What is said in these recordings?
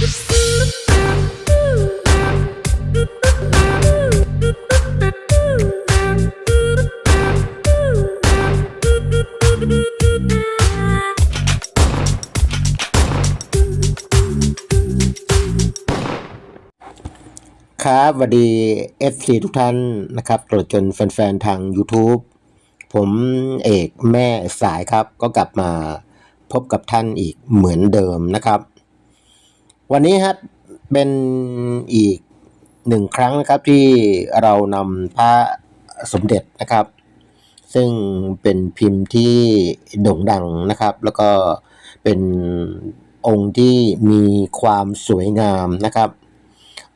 ครับสวัสดี FC ทุกท่านนะครับตลอดจนแฟน ๆ ทาง YouTube ผมเอกแม่สายครับ ก็กลับมาพบกับท่านอีกเหมือนเดิมนะครับ วันนี้ครับเป็นอีกหนึ่งครั้งนะครับที่เรานำพระสมเด็จนะครับ ซึ่งเป็นพิมพ์ที่โด่งดังนะครับ แล้วก็เป็นองค์ที่มีความสวยงามนะครับ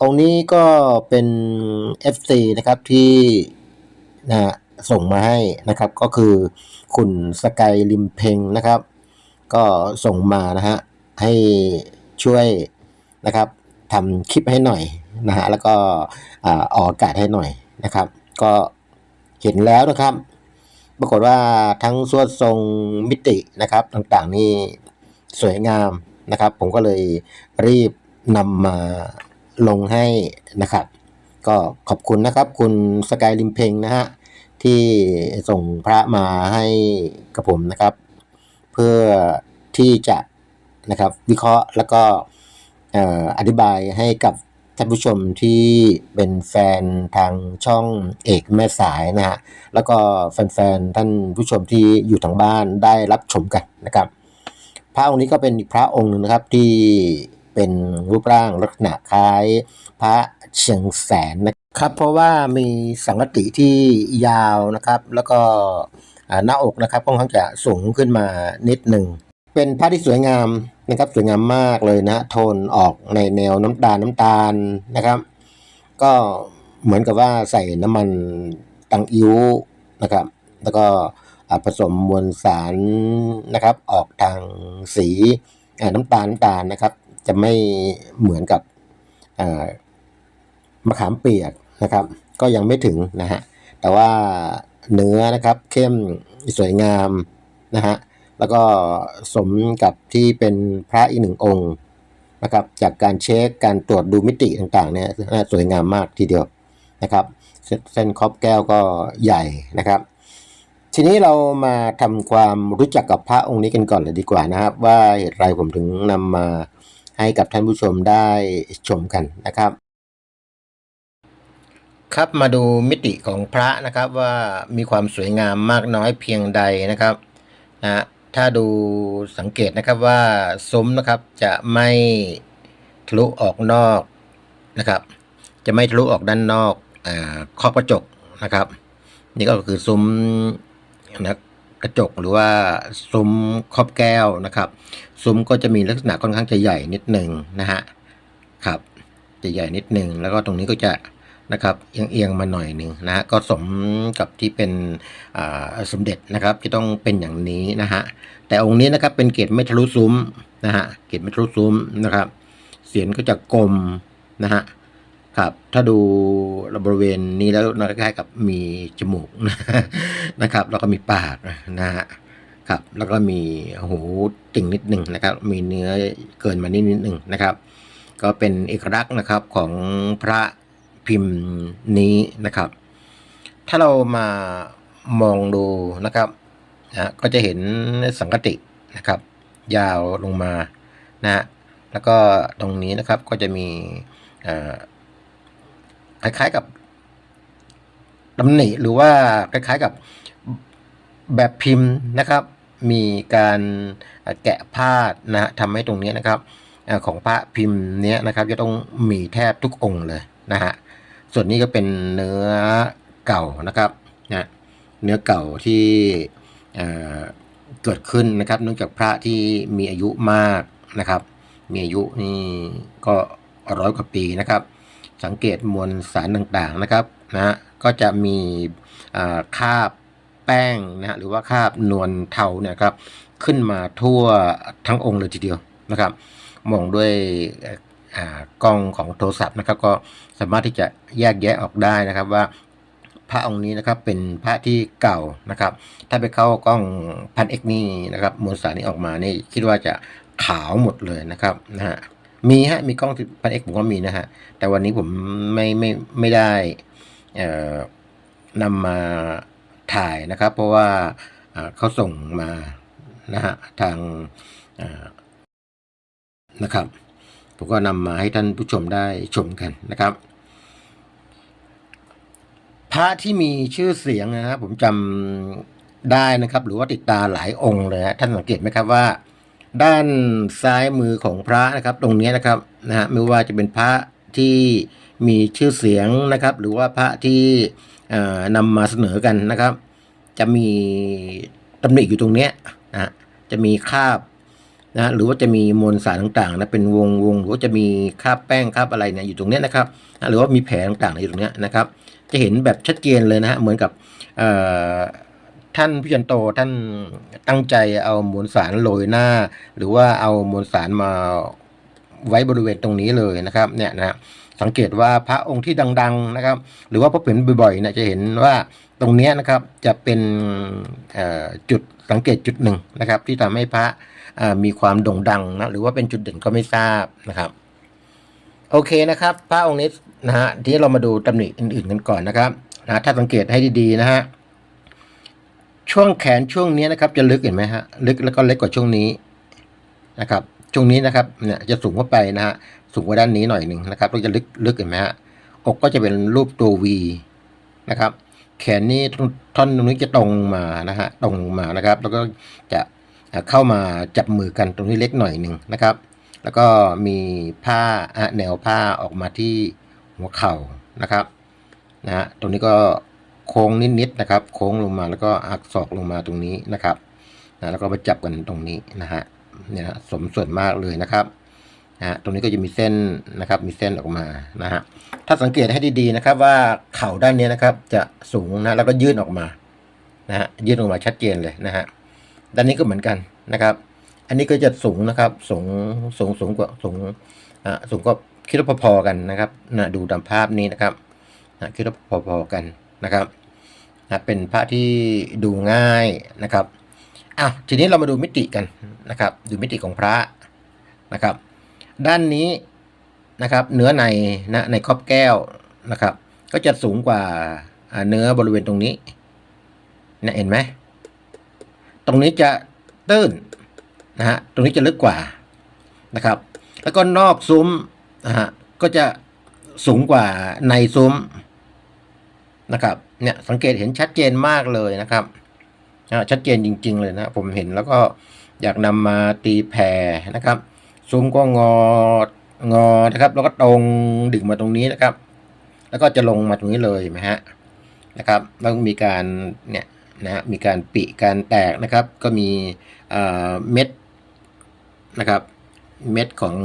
องค์นี้ก็เป็น FC นะครับที่นะฮะส่งมาให้นะครับ ก็คือคุณสกายลิมเพงนะครับ ก็ส่งมานะฮะให้ช่วย นะครับทำคลิปให้หน่อยนะฮะแล้วก็ออกอากาศให้หน่อยนะครับ ก็เห็นแล้วนะครับ ปรากฏว่าทั้งสวดทรงมิตินะครับต่างๆนี่สวยงามนะครับ ผมก็เลยรีบนำมาลงให้นะครับ ก็ขอบคุณนะครับ คุณสกายลิมเพงนะฮะที่ส่งพระมาให้กับผมนะครับ เพื่อที่จะนะครับวิเคราะห์แล้วก็ อธิบายให้กับท่านผู้ชมที่เป็นแฟนทางช่องเอกแม่สายนะฮะแล้วก็แฟนๆท่านผู้ชมที่อยู่ทางบ้านได้รับชมกันนะครับ พระองค์นี้ก็เป็นพระองค์หนึ่งนะครับที่เป็นรูปร่างลักษณะคล้ายพระเชียงแสนนะครับ เพราะว่ามีสังกติที่ยาวนะครับ แล้วก็หน้าอกนะครับค่อนข้างจะสูงขึ้นมานิดหนึ่ง เป็นผ้าที่สวยงามนะครับสวยงามมากเลยนะโทนออกในแนวน้ำตาลน้ำตาลนะครับ ก็เหมือนกับว่าใส่น้ำมันตังอิ้วนะครับ แล้วก็ผสมมวลสารนะครับ ออกทางสีน้ำตาลน้ำตาลนะครับ จะไม่เหมือนกับมะขามเปียกนะครับ ก็ยังไม่ถึงนะฮะแต่ว่าเนื้อนะครับเข้มสวยงามนะฮะ แล้วก็สมกับที่เป็นพระอีกหนึ่งองค์นะครับจากการเช็คการตรวจดูมิติต่างๆเนี่ยสวยงามมากทีเดียวนะครับ เส้นเส้นครอบแก้วก็ใหญ่นะครับ ทีนี้เรามาทำความรู้จักกับพระองค์นี้กันก่อนเลยดีกว่านะครับ ว่าเหตุไรผมถึงนำมาให้กับท่านผู้ชมได้ชมกันนะครับ ครับมาดูมิติของพระนะครับว่ามีความสวยงามมากน้อยเพียงใดนะครับนะ ถ้าดูสังเกตนะครับว่าซุ้มนะครับจะไม่ทะลุออกนอกนะครับ จะไม่ทะลุออกด้านนอกอ่าขอบกระจกนะครับ นี่ก็คือซุ้มนะกระจกหรือว่าซุ้มครอบแก้วนะครับ ซุ้มก็จะมีลักษณะค่อนข้างจะใหญ่นิดหนึ่งนะฮะครับจะใหญ่นิดหนึ่งแล้วก็ตรงนี้ก็จะ นะครับเอียงๆมาหน่อยหนึ่งนะฮะก็สมกับที่เป็นสมเด็จนะครับที่ต้องเป็นอย่างนี้นะฮะแต่องค์นี้นะครับเป็นเกรดไม่ทะลุซุ้มนะฮะเกรดไม่ทะลุซุ้มนะครับ เสียนก็จะกลมนะฮะครับถ้าดูบริเวณนี้แล้วนะคล้ายๆกับมีจมูกนะครับ แล้วก็มีปากนะฮะครับ แล้วก็มีหูติ่งนิดหนึ่งนะครับ มีเนื้อเกินมานิดนิดหนึ่งนะครับ ก็เป็นเอกลักษณ์นะครับของพระ พิมพ์นี้นะครับ ถ้าเรามามองดูนะครับนะก็จะเห็นสังกตินะครับ ยาวลงมานะฮะแล้วก็ตรงนี้นะครับก็จะมีคล้ายๆกับตำหนิหรือว่าคล้ายๆกับแบบพิมพ์นะครับ มีการแกะพาดนะฮะทำให้ตรงนี้นะครับของพระพิมพ์เนี้ยนะครับ จะต้องมีแทบทุกองค์เลยนะฮะ ส่วนนี้ก็เป็นเนื้อเก่านะครับนะเนื้อเก่าที่เเกิดขึ้นนะครับ เนื่องจากพระที่มีอายุมากนะครับ มีอายุนี่ก็ร้อยกว่าปีนะครับ สังเกตมวลสารต่างๆนะครับนะก็จะมีคาบแป้งนะฮะหรือว่าคาบนวลเทาเนี่ยครับขึ้นมาทั่วทั้งองค์เลยทีเดียวนะครับ มองด้วย กล้องของโทรศัพท์นะครับ ก็สามารถที่จะแยกแยะออกได้นะครับว่าพระองค์นี้นะครับเป็นพระที่เก่านะครับ ถ้าไปเข้ากล้องพันเอกนี่นะครับมวลสารนี้ออกมานี่คิดว่าจะขาวหมดเลยนะครับนะฮะมีฮะมีกล้องพันเอ็กผมก็มีนะฮะแต่วันนี้ผมไม่ไม่ไม่ได้นำมาถ่ายนะครับ เพราะว่าเขาส่งมานะฮะทางนะครับ ผมก็นำมาให้ท่านผู้ชมได้ชมกันนะครับ พระที่มีชื่อเสียงนะครับ ผมจำได้นะครับ หรือว่าติดตาหลายองค์เลยฮะท่านสังเกตไหมครับว่า ด้านซ้ายมือของพระนะครับ ตรงนี้นะครับนะฮะไม่ว่าจะเป็นพระที่มีชื่อเสียงนะครับ หรือว่าพระที่เอ่อนำมาเสนอกันนะครับ จะมีตำหนิอยู่ตรงเนี้ยนะจะมีคาบ นะหรือว่าจะมีมวลสารต่างๆนะเป็นวงวงหรือว่าจะมีคราบแป้งคราบอะไรเนี่ยอยู่ตรงเนี้ยนะครับหรือว่ามีแผลต่างๆอยู่ตรงเนี้ยนะครับ จะเห็นแบบชัดเจนเลยนะฮะเหมือนกับท่านพิจันโตท่านตั้งใจเอามวลสารโรยหน้า หรือว่าเอามวลสารมาไว้บริเวณตรงนี้เลยนะครับเนี่ยนะฮะสังเกตว่าพระองค์ที่ดัง ๆนะครับ หรือว่าพบเห็นบ่อยๆนี่ยจะเห็นว่าตรงเนี้ยนะครับจะเป็นจุดสังเกตจุดหนึ่งนะครับ ที่ทำให้พระ มีความโด่งดังนะหรือว่าเป็นจุดเด่นก็ไม่ทราบนะครับ โอเคนะครับพระองค์นี้นะฮะที่เรามาดูตำหนิอื่นๆกันก่อนนะครับนะถ้าสังเกตให้ดีๆนะฮะช่วงแขนช่วงนี้นะครับ จะลึกเห็นไหมฮะลึกแล้วก็เล็กกว่าช่วงนี้นะครับช่วงนี้นะครับเนี่ยจะสูงเข้าไปนะฮะสูงกว่าด้านนี้หน่อยหนึ่งนะครับแล้วจะลึกลึกเห็นไหมฮะอกก็จะเป็นรูปตัว V นะครับ แขนนี้ท่อนตรงนี้จะตรงมานะฮะตรงมานะครับ แล้วก็จะ เข้ามาจับมือกันตรงนี้เล็กหน่อยหนึ่งนะครับ แล้วก็มีผ้าแนวผ้าออกมาที่หัวเข่านะครับนะฮะตรงนี้ก็โค้งนิดๆนะครับ โค้งลงมาแล้วก็อักศอกลงมาตรงนี้นะครับนะแล้วก็มาจับกันตรงนี้นะฮะเนี่ยนะสมส่วนมากเลยนะครับนะฮะตรงนี้ก็จะมีเส้นนะครับ มีเส้นออกมานะฮะถ้าสังเกตให้ดีๆนะครับ ว่าเข่าด้านนี้นะครับ จะสูงนะแล้วก็ยื่นออกมานะฮะยื่นออกมาชัดเจนเลยนะฮะ ด้านนี้ก็เหมือนกันนะครับ อันนี้ก็จะสูงนะครับ สูงสูงสูงกว่าสูงอ่าสูงก็คิดว่าพอๆกันนะครับนะดูตามภาพนี้นะครับนะคิดว่าพอๆกันนะครับนะเป็นพระที่ดูง่ายนะครับอะทีนี้เรามาดูมิติกันนะครับ ดูมิติของพระนะครับ ด้านนี้นะครับเนื้อในนะในครอบแก้วนะครับ ก็จะสูงกว่าเนื้อบริเวณตรงนี้นะเห็นไหม รงนี้จะตื้นนะฮะตรงนี้จะลึกกว่านะครับ แล้วก็นอกซุ้มนะฮะก็จะสูงกว่าในซุ้มนะครับเนี่ยสังเกตเห็นชัดเจนมากเลยนะครับนะชัดเจนจริง ๆ เลยนะผมเห็นแล้วก็อยากนำมาตีแผ่นะครับ ซุ้มก็งองอนะครับ แล้วก็ตรงดึงมาตรงนี้นะครับ แล้วก็จะลงมาตรงนี้เลยไหมฮะนะครับ แล้วมีการเนี่ย นะฮะมีการปิการแตกนะครับ ก็มีเอ่อเม็ดนะครับเม็ดของ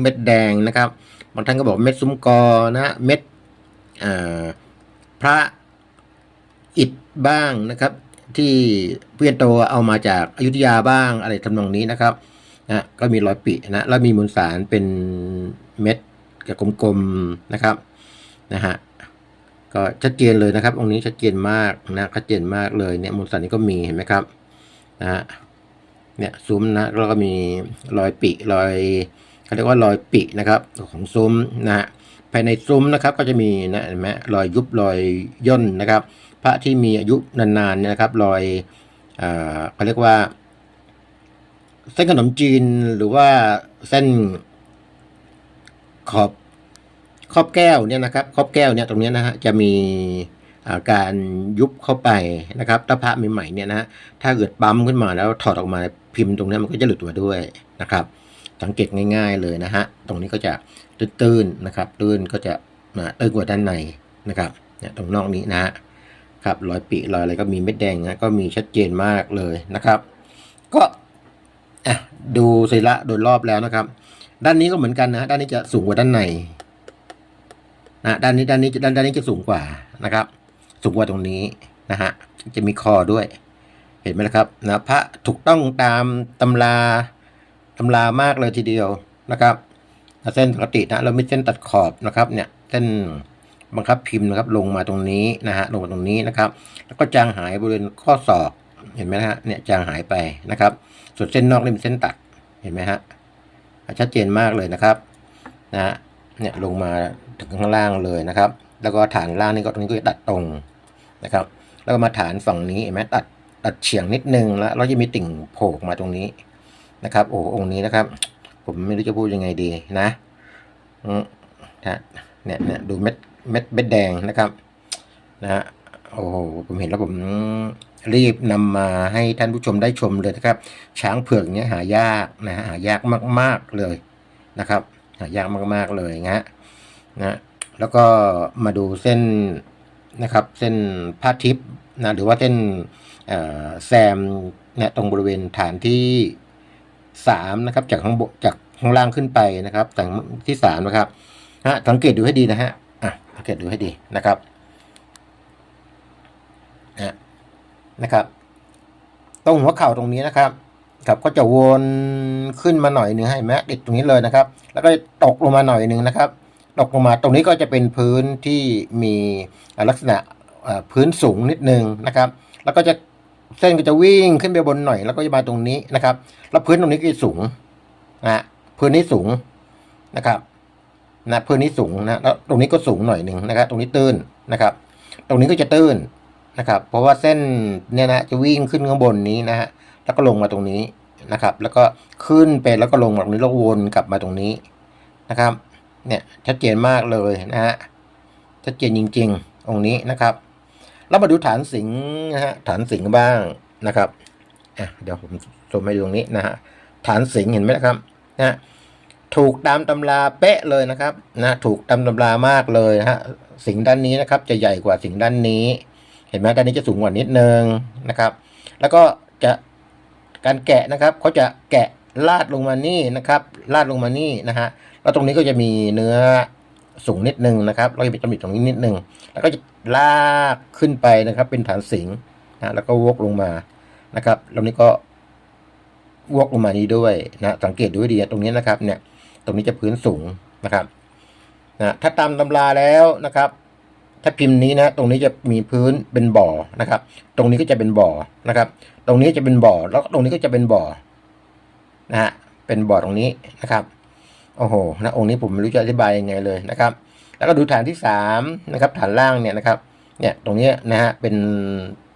เม็ดแดงนะครับบางท่านก็บอกเม็ดซุ้มกอนะเม็ดเอ่อพระอิฐบ้างนะครับ ที่เพื่อนโตเอามาจากอยุธยาบ้างอะไรทำนองนี้นะครับนะก็มีรอยปินะแล้วมีมวลสารเป็นเม็ดกลมๆนะครับนะฮะ ก็ชัดเจนเลยนะครับ องค์นี้ชัดเจนมากนะชัดเจนมากเลยเนี่ยมูลสันนี้ก็มีเห็นไหมครับนะฮะเนี่ยซุ้มนะแล้วก็มีรอยปิรอยเขาเรียกว่ารอยปินะครับของซุ้มนะฮะภายในซุ้มนะครับก็จะมีนะเห็นไหมรอยยุบรอยย่นนะครับ พระที่มีอายุนานๆเนี่ยนะครับ รอยอ่อเขาเรียกว่าเส้นขนมจีนหรือว่าเส้นขอบ ครอบแก้วเนี่ยนะครับครอบแก้วเนี่ยตรงนี้นะฮะจะมีาการยุบเข้าไปนะครับถ้าพระใหม่ๆเนี่ยนะฮะถ้าเกิดปั๊มขึ้นมาแล้วถอดออกมาพิมพ์ตรงนี้มันก็จะหลุดมาด้วยนะครับ สังเกตง่าย ๆเลยนะฮะตรงนี้ก็จะตื้นๆนะครับ ตื้นก็จะมาตื้นกว่าด้านในนะครับเนี่ยตรงนอกนี้นะฮะครับรอยปิรอยอะไรก็มีเม็ดแดงนะก็มีชัดเจนมากเลยนะครับ ก็อะดูศิละโดยรอบแล้วนะครับ ด้านนี้ก็เหมือนกันนะด้านนี้จะสูงกว่าด้านใน นะด้านนี้ด้านนี้ด้านด้านนี้จะสูงกว่านะครับ สูงกว่าตรงนี้นะฮะจะมีคอด้วย เห็นไหมละครับนะพระถูกต้องตามตำราตำรามากเลยทีเดียวนะครับเส้นปกตินะเราไม่เส้นตัดขอบนะครับเนี่ยเส้นบังคับพิมพ์นะครับลงมาตรงนี้นะฮะลงมาตรงนี้นะครับ แล้วก็จางหายบริเวณข้อศอกเห็นไหมฮะเนี่ยจางหายไปนะครับ ส่วนเส้นนอกนี่เป็นเส้นตัดเห็นไหมฮะชัดเจนมากเลยนะครับนะฮะเนี่ยลงมา ถึงข้างล่างเลยนะครับ แล้วก็ฐานล่างนี่ก็ตรงนี้ก็ตัดตรงนะครับ แล้วก็มาฐานฝั่งนี้เห็นไหมตัดตัดเฉียงนิดนึงแล้วเราจะมีติ่งโผล่มาตรงนี้นะครับ โอ้องค์นี้นะครับ ผมไม่รู้จะพูดยังไงดีนะอืมนะเนี่ยเนี่ยดูเม็ดเม็ดเม็ดแดงนะครับนะฮะโอ้โหผมเห็นแล้วผมรีบนำมาให้ท่านผู้ชมได้ชมเลยนะครับ ช้างเผือกเนี้ยหายากนะฮะหายากมาก ๆเลยนะครับ หายากมากๆเลยนะฮะ นะแล้วก็มาดูเส้นนะครับเส้นผ้าทิพย์นะหรือว่าเส้นแซมเนี่ยตรงบริเวณฐานที่สามนะครับจากข้างบนจากข้างล่างขึ้นไปนะครับจากที่สามนะครับฮะสังเกตดูให้ดีนะฮะอะสังเกตดูให้ดีนะครับนะนะครับตรงหัวเข่าตรงนี้นะครับ ครับก็จะวนขึ้นมาหน่อยหนึ่งให้แม้ติดตรงนี้เลยนะครับ แล้วก็ตกลงมาหน่อยหนึ่งนะครับ ตกลงมาตรงนี้ก็จะเป็นพื้นที่มีลักษณะพื้นสูงนิดนึงนะครับ แล้วก็จะเส้นก็จะวิ่งขึ้นไปบนหน่อย แล้วก็จะมาตรงนี้นะครับ แล้วพื้นตรงนี้ก็สูงนะพื้นนี้สูงนะครับนะพื้นนี้สูงนะแล้วตรงนี้ก็สูงหน่อยหนึ่งนะครับ ตรงนี้ตื้นนะครับ ตรงนี้ก็จะตื้นนะครับ เพราะว่าเส้นเนี่ยนะจะวิ่งขึ้นข้างบนนี้นะฮะแล้วก็ลงมาตรงนี้นะครับ แล้วก็ขึ้นไปแล้วก็ลงมาตรงนี้แล้ววนกลับมาตรงนี้นะครับ เนี่ยชัดเจนมากเลยนะฮะชัดเจนจริงๆตรงนี้นะครับแล้วมาดูฐานสิงห์นะฮะฐานสิงห์บ้างนะครับอะเดี๋ยวผมชมให้ดูตรงนี้นะฮะฐานสิงห์เห็นไหมครับนะถูกตามตำราเป๊ะเลยนะครับนะถูกตามตำรามากเลยนะฮะสิงห์ด้านนี้นะครับ จะใหญ่กว่าสิงห์ด้านนี้ เห็นไหมด้านนี้จะสูงกว่านิดนึงนะครับ แล้วก็จะการแกะนะครับเขาจะแกะลาดลงมานี่นะครับ ลาดลงมานี่นะฮะ แล้วตรงนี้ก็จะมีเนื้อสูงนิดนึงนะครับแล้วก็มีตำหนิตรงนี้นิดนึง แล้วก็จะลากขึ้นไปนะครับ เป็นฐานสิงนะแล้วก็วกลงมานะครับแล้วนี้ก็วกลงมานี้ด้วยนะสังเกตดูให้ดีตรงนี้นะครับ เนี่ย ตรงนี้จะพื้นสูงนะครับนะถ้าตามตำราแล้วนะครับ ถ้าพิมพ์นี้นะ ตรงนี้จะมีพื้นเป็นบ่อนะครับ ตรงนี้ก็จะเป็นบ่อนะครับ ตรงนี้จะเป็นบ่อ แล้วก็ตรงนี้ก็จะเป็นบ่อนะฮะเป็นบ่อตรงนี้นะครับ โอ้โหนะองค์นี้ผมไม่รู้จะอธิบายยังไงเลยนะครับ แล้วก็ดูฐานที่สามนะครับฐานล่างเนี่ยนะครับเนี่ยตรงนี้นะฮะเป็น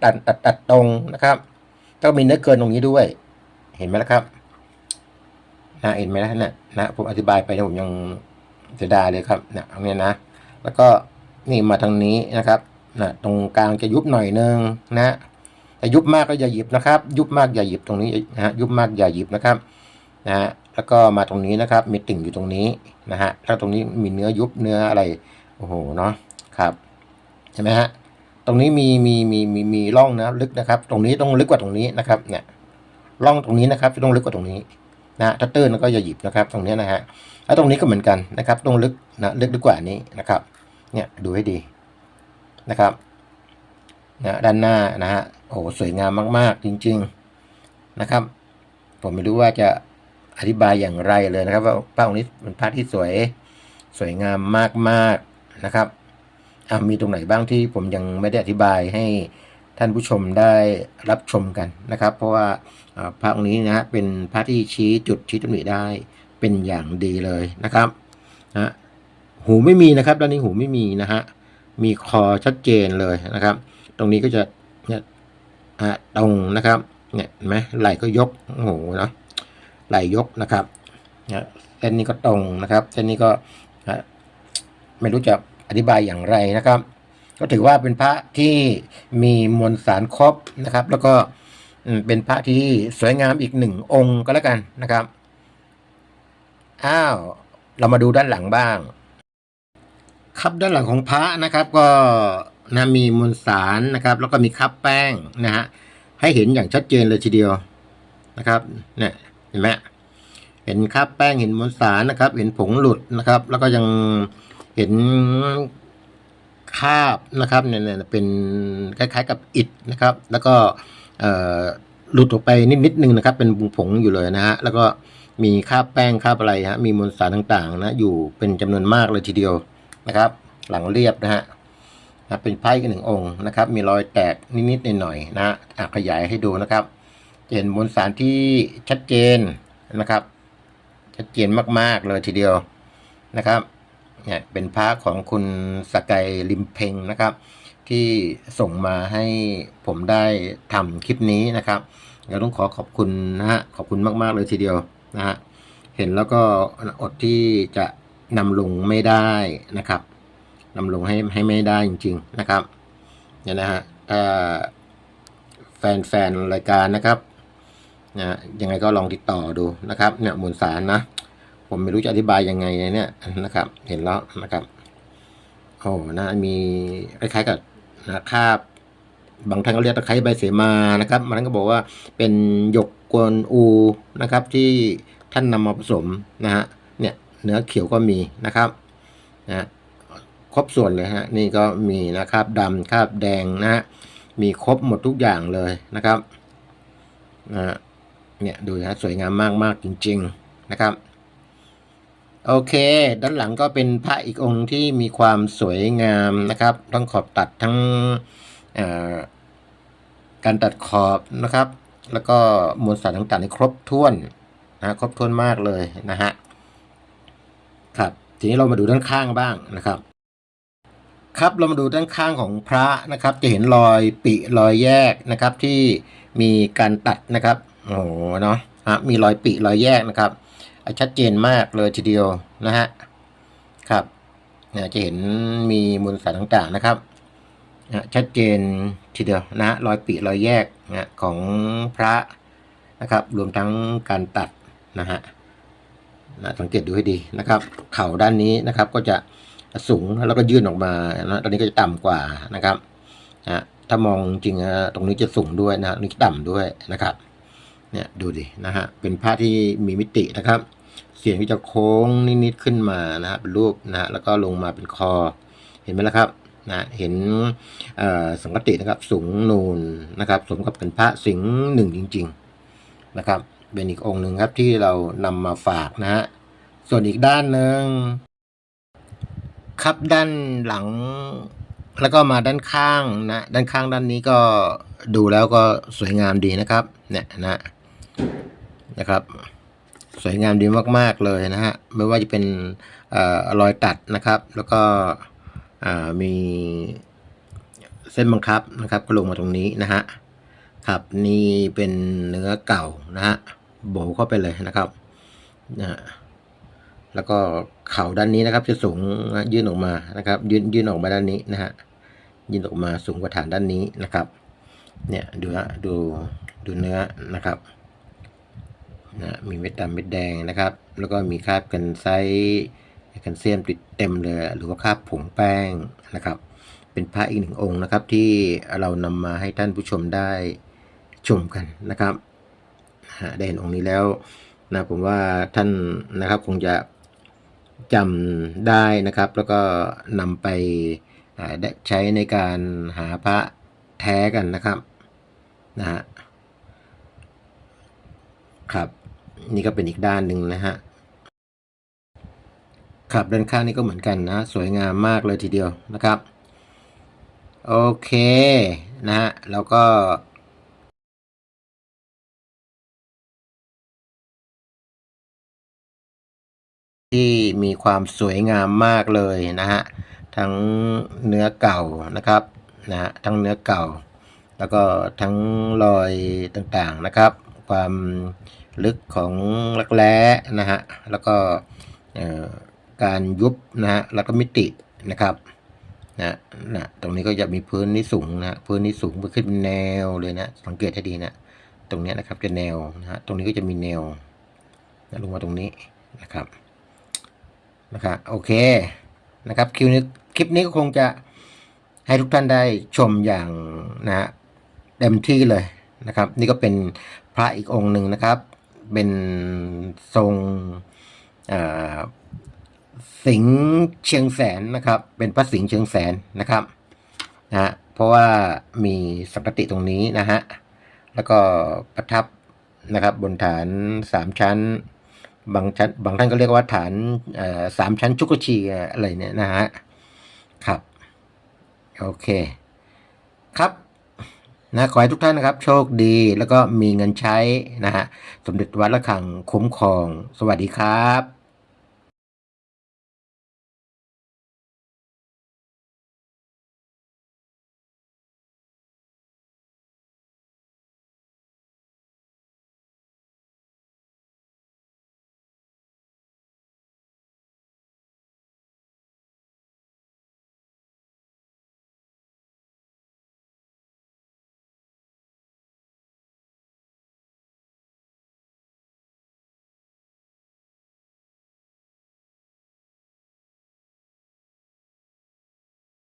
ตัดตัดตัดตรงนะครับก็มีเนื้อเกินตรงนี้ด้วย เห็นไหมล่ะครับนะเห็นไหมนะเนี่ยนะผมอธิบายไปนะผมยังเสียดายเลยครับเนี่ยตรงนี้นะ แล้วก็นี่มาทางนี้นะครับนะตรงกลางจะยุบหน่อยนึงนะแต่ยุบมากก็อย่าหยิบนะครับ ยุบมากอย่าหยิบตรงนี้นะฮะยุบมากอย่าหยิบนะครับนะฮะ แล้วก็มาตรงนี้นะครับ มีติ่งอยู่ตรงนี้นะฮะแล้วตรงนี้มีเนื้อยุบเนื้ออะไรโอ้โหเนาะครับใช่ไหมฮะตรงนี้มีมีมีมีมีร่องนะลึกนะครับ ตรงนี้ต้องลึกกว่าตรงนี้นะครับเนี่ยร่องตรงนี้นะครับจะต้องลึกกว่าตรงนี้นะถ้าตื้นก็อย่าหยิบนะครับ ตรงนี้นะฮะแล้วตรงนี้ก็เหมือนกันนะครับต้องลึกนะลึกลึกกว่านี้นะครับเนี่ยดูให้ดีนะครับนะด้านหน้านะฮะโอ้สวยงามมาก ๆ จริง ๆนะครับ ผมไม่รู้ว่าจะ อธิบายอย่างไรเลยนะครับ ว่าพระองค์นี้เป็นพระที่สวยสวยงามมากๆนะครับมีตรงไหนบ้างที่ผมยังไม่ได้อธิบายให้ท่านผู้ชมได้รับชมกันนะครับ เพราะว่าพระองค์นี้นะเป็นพระที่ชี้จุดชี้ตำหนิได้เป็นอย่างดีเลยนะครับนะหูไม่มีนะครับด้านนี้หูไม่มีนะฮะมีคอชัดเจนเลยนะครับ ตรงนี้ก็จะเนี่ยอะตรงนะครับเนี่ยเห็นไหมไหล่ก็ยกโอ้โหเนาะ ไหล่ยกนะครับเนี่ยเส้นนี้ก็ตรงนะครับ เส้นนี้ก็อะไม่รู้จะอธิบายอย่างไรนะครับ ก็ถือว่าเป็นพระที่มีมวลสารครบนะครับ แล้วก็อืมเป็นพระที่สวยงามอีกหนึ่งองค์ก็แล้วกันนะครับอ้าวเรามาดูด้านหลังบ้าง ครับด้านหลังของพระนะครับ ก็นะมีมวลสารนะครับ แล้วก็มีคับแป้งนะฮะให้เห็นอย่างชัดเจนเลยทีเดียวนะครับ เนี่ย เห็นไหมเห็นคับแป้งเห็นมวลสารนะครับ เห็นผงหลุดนะครับ แล้วก็ยังเห็นคราบนะครับเนี่ยเป็นคล้ายๆกับอิฐนะครับ แล้วก็หลุดออกไปนิดนิดนึงนะครับ เป็นผงอยู่เลยนะฮะแล้วก็มีคราบแป้งคราบอะไรฮะมีมวลสารต่างๆ นะ อยู่เป็นจำนวนมากเลยทีเดียวนะครับ หลังเรียบนะฮะเป็นไพ่กันหนึ่งองค์นะครับ มีรอยแตกนิดๆหน่อยๆนะฮะขยายให้ดูนะครับ เห็นมวลสารที่ชัดเจนนะครับ ชัดเจนมาก ๆ เลยทีเดียวนะครับเนี่ยเป็นพระของคุณสกายลิมเพงนะครับ ที่ส่งมาให้ผมได้ทำคลิปนี้นะครับเราต้องขอขอบคุณนะฮะขอบคุณมาก ๆ เลยทีเดียวนะฮะเห็นแล้วก็อดที่จะนำลงไม่ได้นะครับนำลงให้ให้ไม่ได้จริง ๆ นะครับเนี่ยนะฮะถ้าแฟนๆรายการนะครับ นะยังไงก็ลองติดต่อดูนะครับเนี่ยมวลสารนะผมไม่รู้จะอธิบายยังไงเนี่ยนะครับ เห็นแล้วนะครับโอ้นะมีคล้ายๆกับนะคาบบางท่านก็เรียกตะไคร้ใบเสมานะครับบางท่านก็บอกว่าเป็นหยกกวนอูนะครับ ที่ท่านนำมาผสมนะฮะเนี่ยเนื้อเขียวก็มีนะครับนะครบส่วนเลยฮะนี่ก็มีนะครับดำคราบแดงนะฮะมีครบหมดทุกอย่างเลยนะครับนะ เนี่ยดูนะสวยงามมากๆจริง ๆนะครับ โอเค ด้านหลังก็เป็นพระอีกองค์ที่มีความสวยงามนะครับ ทั้งขอบตัดทั้งการตัดขอบนะครับ แล้วก็มวลสารต่างๆนี่ครบถ้วนนะครบถ้วนมากเลยนะฮะครับทีนี้เรามาดูด้านข้างบ้างนะครับ ครับเรามาดูด้านข้างของพระนะครับ จะเห็นรอยปิรอยแยกนะครับที่มีการตัดนะครับ โอ้โหเนาะฮะมีรอยปิรอยแยกนะครับชัดเจนมากเลยทีเดียวนะฮะครับจะเห็นมีมูลสารต่างๆนะครับนะชัดเจนทีเดียวนะรอยปีรอยแยกนะของพระนะครับ รวมทั้งการตัดนะฮะนะสังเกตดูให้ดีนะครับ เข่าด้านนี้นะครับก็จะสูงแล้วก็ยื่นออกมานะตอนนี้ก็จะต่ำกว่านะครับนะถ้ามองจริงตรงนี้จะสูงด้วยนะนี้ต่ำด้วยนะครับ เนี่ยดูดินะฮะเป็นผ้าที่มีมิตินะครับ เสียงก็จะโค้งนิดๆขึ้นมานะฮะเป็นรูปนะฮะแล้วก็ลงมาเป็นคอ เห็นไหมล่ะครับนะเห็นสังกตินะครับสูงนูนนะครับ สมกับเป็นพระสิงห์หนึ่งจริง ๆนะครับเป็นอีกองค์หนึ่งครับที่เรานำมาฝากนะฮะส่วนอีกด้านหนึ่งครับด้านหลัง แล้วก็มาด้านข้างนะด้านข้างด้านนี้ก็ดูแล้วก็สวยงามดีนะครับ เนี่ยนะ นะครับ สวยงามดีมาก ๆ เลยนะฮะ ไม่ว่าจะเป็นอรอยตัดนะครับ แล้วก็มีเส้นบังคับนะครับก็ลงมาตรงนี้นะฮะครับนี่เป็นเนื้อเก่านะฮะโบเข้าไปเลยนะครับนะแล้วก็เข่าด้านนี้นะครับ จะสูงยื่นออกมานะครับ ยื่นยื่นออกมาด้านนี้นะฮะยื่นออกมาสูงกว่าฐานด้านนี้นะครับ เนี่ยดูฮะดูดูเนื้อนะครับ นะมีเม็ดดำเม็ดแดงนะครับ แล้วก็มีคราบกันไซแคลเซียมติดเต็มเลย หรือว่าคราบผงแป้งนะครับ เป็นพระอีกหนึ่งองค์นะครับ ที่เรานำมาให้ท่านผู้ชมได้ชมกันนะครับได้เห็นองค์นี้แล้วนะผมว่าท่านนะครับคงจะจำได้นะครับ แล้วก็นำไปใช้ในการหาพระแท้กันนะครับนะฮะครับ นี่ก็เป็นอีกด้านหนึ่งนะฮะครับด้านข้างนี่ก็เหมือนกันนะ สวยงามมากเลยทีเดียวนะครับ โอเคนะฮะแล้วก็ที่มีความสวยงามมากเลยนะฮะทั้งเนื้อเก่านะครับนะฮะทั้งเนื้อเก่า แล้วก็ทั้งรอยต่างๆนะครับ ความ ลึกของรักแร้นะฮะแล้วก็การยุบนะฮะแล้วก็มิตินะครับนะนะตรงนี้ก็จะมีพื้นที่สูงนะพื้นที่สูงไปขึ้นแนวเลยนะสังเกตให้ดีนะตรงนี้นะครับจะแนวนะฮะตรงนี้ก็จะมีแนวนะลงมาตรงนี้นะครับนะครับโอเคนะครับคลิปนี้คลิปนี้ก็คงจะให้ทุกท่านได้ชมอย่างนะฮะเต็มที่เลยนะครับ นี่ก็เป็นพระอีกองค์หนึ่งนะครับ เป็นทรงสิงเชียงแสนนะครับ เป็นพระสิงเชียงแสนนะครับนะฮะเพราะว่ามีสังกติตรงนี้นะฮะแล้วก็ประทับนะครับบนฐานสามชั้นบางชั้นบางท่านก็เรียกว่าฐานสามชั้นชุกชีอะไรเนี่ยนะฮะครับ โอเค ครับ นะขอให้ทุกท่านนะครับ โชคดีแล้วก็มีเงินใช้นะฮะสมเด็จวัดระฆังคุ้มครอง สวัสดีครับ